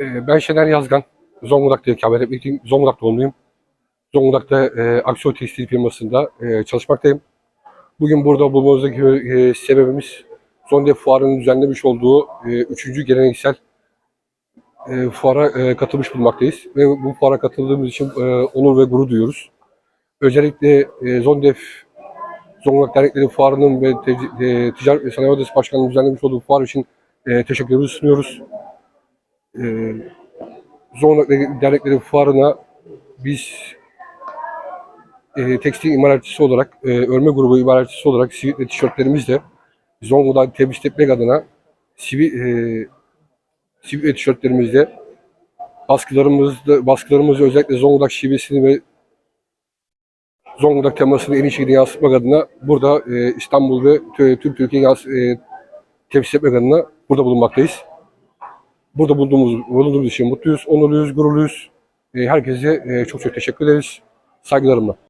Ee, Ben Şener Yazgan. Zonguldak'ta ikamet etmekteyim. Zonguldak doğumluyum. Zonguldak'ta e, Aksiyon Tekstil firmasında e, çalışmaktayım. Bugün burada bulunmamızdaki e, sebebimiz Zondef Fuarı'nın düzenlemiş olduğu e, üçüncü geleneksel e, fuara e, katılmış bulunmaktayız. Ve bu fuara katıldığımız için e, onur ve gurur duyuyoruz. Özellikle e, Zondef Zonguldak Dernekleri Fuarı'nın ve e, Ticaret ve Sanayi Odası Başkanı'nın düzenlemiş olduğu fuar için e, teşekkürlerimizi sunuyoruz. E, Zonguldak Dernekleri Fuarı'na biz e, tekstil imalatçısı olarak, e, örme grubu imalatçısı olarak sivil ve tişörtlerimizle Zonguldak'ı tebrik etmek adına sivil, e, sivil ve tişörtlerimizle baskılarımızda, baskılarımızı özellikle Zonguldak şivesini ve Zonguldak temasını en iyi şekilde yansıtmak adına burada e, İstanbul ve tü- tüm Türkiye'yi e, temsil etmek adına burada bulunmaktayız. Burada bulunduğumuz, bulunduğumuz için mutluyuz, onurluyuz, gururluyuz. E, herkese e, çok çok teşekkür ederiz. Saygılarımla.